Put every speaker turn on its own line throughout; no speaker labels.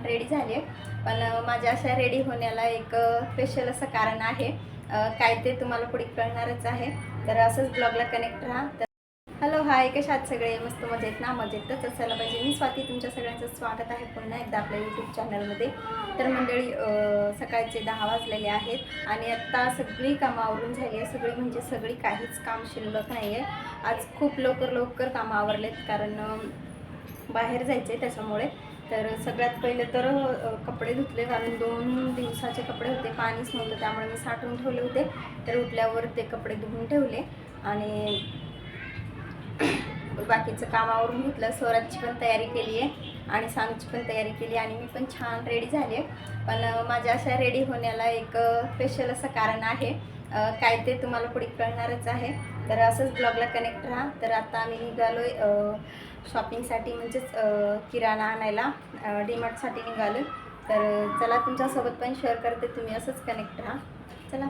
छान रेडी झाले पण माझ्या अशा रेडी होण्याला एक स्पेशल असं कारण आहे. काय ते तुम्हाला पुढे कळणारच आहे. तर असंच ब्लॉगला कनेक्ट राहा. तर हॅलो हाय कशा आहात सगळे? मस्त मजेत ना? मजेतच असायला पाहिजे. मी स्वाती तुमच्या सगळ्यांचं स्वागत आहे पुन्हा एकदा आपल्या यूट्यूब चॅनलमध्ये तर मंडळी सकाळचे दहा वाजलेले आहेत आणि आत्ता सगळी कामं आवरून झाली आहे. सगळी म्हणजे सगळी काहीच काम शिल्लक नाही आहे आज खूप लवकर लवकर कामं आवरलेत कारण बाहेर जायचे त्याच्यामुळे. तर सगळ्यात पहिले तर कपडे धुतले. कारण दोन दिवसाचे कपडे होते पाणीच नव्हतं. त्यामुळे मी साठवून ठेवले होते. तर उठल्यावर ते कपडे धुवून ठेवले. आणि बाकीचं कामावरून घेतलं. स्वराजची पण तयारी केली आहे आणि सांगची पण तयारी केली आणि मी पण छान रेडी झाले पण माझ्या अशा रेडी होण्याला एक स्पेशल असं कारण आहे. काय ते तुम्हाला पुढे कळणारच आहे. तर असंच ब्लॉगला कनेक्ट राहा. तर आता आम्ही निघालो आहे शॉपिंगसाठी म्हणजेच किराणा आणायला डीमार्टसाठी निघालं तर चला तुमच्यासोबत पण शेअर करते तुम्ही असंच कनेक्ट राहा. चला.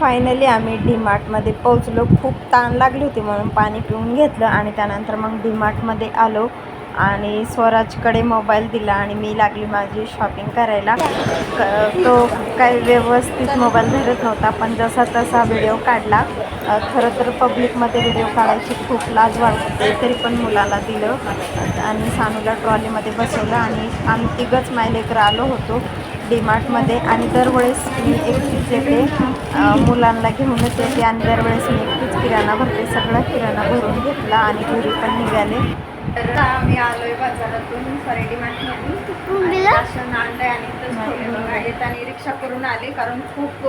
फायनली आम्ही डी मार्टमध्ये पोहोचलो. खूप ताण लागली होती म्हणून पाणी पिऊन घेतलं आणि त्यानंतर मग डी मार्टमध्ये आलो आणि स्वराजकडे मोबाईल दिला आणि मी लागली माझी शॉपिंग करायला. तो काही व्यवस्थित मोबाईल धरत नव्हता पण जसा तसा व्हिडिओ काढला खरं तर पब्लिकमध्ये व्हिडिओ काढायची खूप लाज वाटते तरी पण मुलाला दिलं आणि सानूला ट्रॉलीमध्ये बसवलं आणि आम्ही तिघंच मायलेकर आलो होतो. डीमार्टमध्ये आणि दरवेळेस मी एकटीच येते मुलांना घेऊनच येते आणि दरवेळेस मी एकटीच किराणा भरते सगळा किराणा भरून घेतला आणि घरी पण निघाले. तर आम्ही आलोय बाजारातून सॉरी डीमार्टमधून आणि राशन आणि रिक्षा करून आले कारण खूप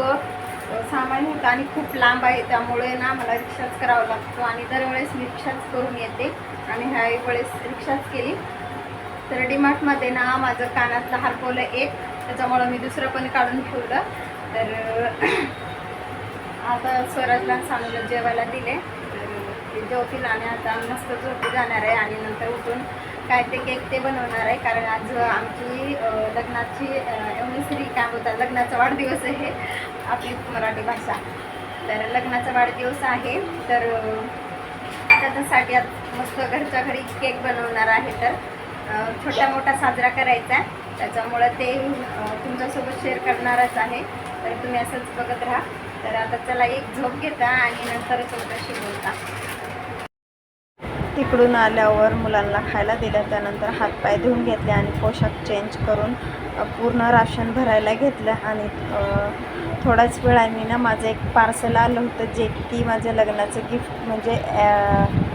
सामान होतं आणि खूप लांब आहे त्यामुळे ना मला रिक्षाच करावा लागतो आणि दरवेळेस मी रिक्षाच करून येते. आणि ह्या वेळेस रिक्षाच केली. तर डीमार्टमध्ये ना माझं कानातलं हरपवलं एक त्याच्यामुळं मी दुसरं पण काढून ठेवलं. तर आता स्वराजला सांगलं जेवायला दिले. तर जेवतील आणि आता मस्त झोपी जाणार आहे आणि नंतर उठून काय ते केक ते बनवणार आहे. कारण आज आमची लग्नाची एवढी काय बोलतात लग्नाचा वाढदिवस आहे. आपली मराठी भाषा. तर लग्नाचा वाढदिवस आहे. तर त्याच्यासाठी आज मस्त घरच्या घरी केक बनवणार आहे. तर छोटा मोठा साजरा करायचा आहे. त्याच्यामुळं ते तुमच्यासोबत शेअर करणारच आहे. तर तुम्ही असंच बघत राहा. तर आता चला एक झोप घेता आणि नंतर चौकशी बोलता. तिकडून आल्यावर मुलांना खायला दिलं. त्यानंतर हातपाय धुवून घेतले आणि पोशाख चेंज करून पूर्ण राशन भरायला घेतलं. आणि थोड्याच वेळाने ना माझं एक पार्सल आलं होतं जे की माझ्या लग्नाचं गिफ्ट म्हणजे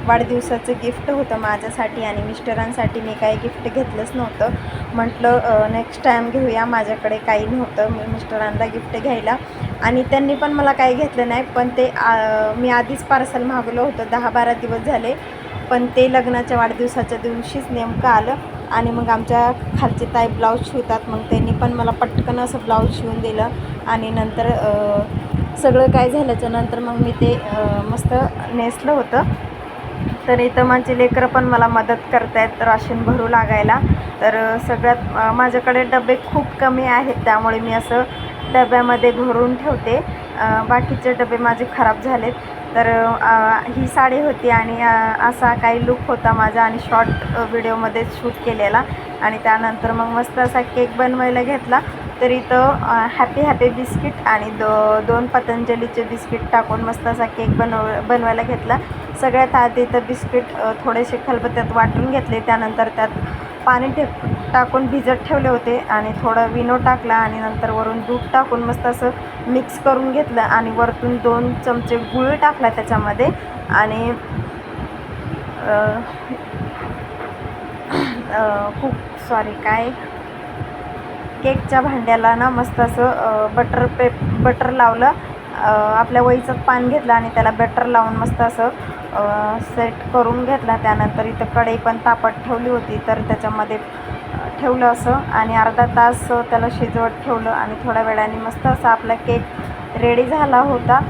वाढदिवसाचं गिफ्ट होतं माझ्यासाठी आणि मिस्टरांसाठी. मी काही गिफ्ट घेतलंच नव्हतं. म्हटलं नेक्स्ट टाईम घेऊया. माझ्याकडे काही नव्हतं. मी मिस्टरांना गिफ्ट घ्यायला. आणि त्यांनी पण मला काही घेतलं नाही. पण ते मी आधीच पार्सल मागवलं होतं. दहा बारा दिवस झाले. पण ते लग्नाच्या वाढदिवसाच्या दिवशीच नेमकं आलं. आणि मग आमच्या खालचे ताई ब्लाऊज शिवतात. मग त्यांनी पण मला पटकन असं ब्लाऊज शिवून दिलं. आणि नंतर सगळं काय झाल्याच्यानंतर मग मी ते मस्त नेसलं होतं. तर इथं माझे लेकरं पण मला मदत करतायत राशन भरू लागायला. तर सगळ्यात माझ्याकडे डबे खूप कमी आहेत त्यामुळे मी असं डब्यामध्ये भरून ठेवते. बाकीचे डबे माझे खराब झालेत. तर ही साडी होती आणि असा काही लुक होता माझा आणि शॉर्ट व्हिडिओमध्ये शूट केलेला. आणि त्यानंतर मग मस्त असा केक बनवायला घेतला. तर इथं हॅपी हॅपी बिस्किट आणि दो दोन पतंजलीचे बिस्किट टाकून मस्त असा केक बनव बनवायला घेतला. सगळ्यात आधी तर बिस्किट थोडेसे खलबत्त्यात वाटून घेतले. त्यानंतर त्यात पाणी ठेप टाकून भिजत ठेवले होते आणि थोडं विनो टाकला आणि नंतर वरून दूध टाकून मस्त असं मिक्स करून घेतलं आणि वरतून दोन चमचे गुळ टाकला त्याच्यामध्ये आणि खूप सॉरी काय? केकच्या भांड्याला ना मस्त असं बटर पे बटर लावलं आपल्या वहीचं पान घेतलं आणि त्याला बटर लावून मस्त असं सेट करून घेतला. त्यानंतर इथं कढई पण तापत ठेवली होती तर त्याच्यामध्ये ठेवलं असं आणि अर्धा तास त्याला शिजवत ठेवलं आणि थोड्या वेळाने मस्त असा आपला केक रेडी झाला होता.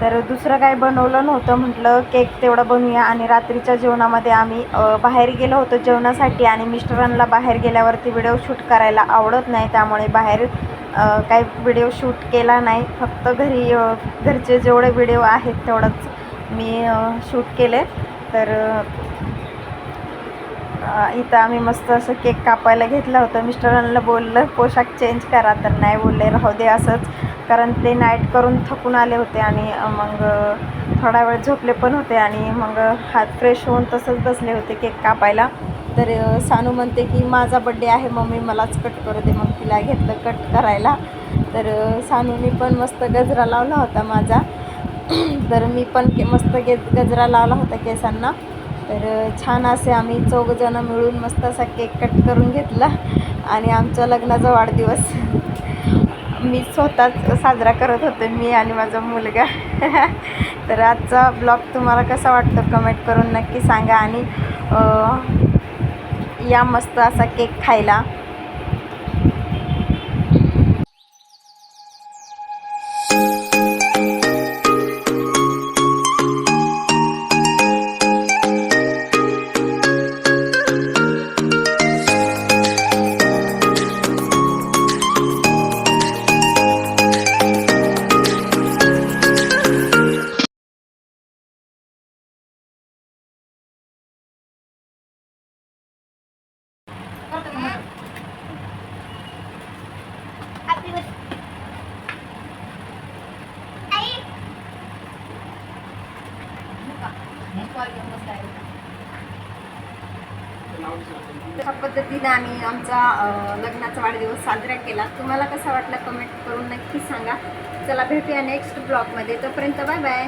तर दुसरं काही बनवलं नव्हतं म्हटलं केक तेवढा बनवूया. आणि रात्रीच्या जेवणामध्ये आम्ही बाहेर गेलो होतो जेवणासाठी आणि मिस्टरांना बाहेर गेल्यावरती व्हिडिओ शूट करायला आवडत नाही. त्यामुळे बाहेर काही व्हिडिओ शूट केला नाही. फक्त घरी घरचे जेवढे व्हिडिओ आहेत तेवढंच मी शूट केले. तर इथं आम्ही मस्त असं केक कापायला घेतला होतं. मिस्टरांना बोललं पोशाख चेंज करा. तर नाही बोलले राहू दे असंच. कारण ते नाईट करून थकून आले होते आणि मग थोडा वेळ झोपले पण होते आणि मग हात फ्रेश होऊन तसंच बसले होते केक कापायला. तर सानू म्हणते की माझा बड्डे आहे मम्मी मलाच कट करू दे. मग तिला घेतलं कट करायला. तर सानूने पण मस्त गजरा लावला होता माझा. तर मी पण के मस्त गे गजरा लावला होता केसांना. तर छान असे आम्ही चौघजणं मिळून मस्त असा केक कट करून घेतला. आणि आमच्या लग्नाचा वाढदिवस. मी स्वतःच साजरा करत होते मी आणि माझा मुलगा. तर आजचा ब्लॉग तुम्हाला कसा वाटतो कमेंट करून नक्की सांगा आणि या मस्त असा केक खायला. अशा पद्धतीने आम्ही आमचा लग्नाचा वाढदिवस साजरा केला. तुम्हाला कसा वाटला कमेंट करून नक्की सांगा. चला भेटूया नेक्स्ट ब्लॉगमध्ये तोपर्यंत बाय बाय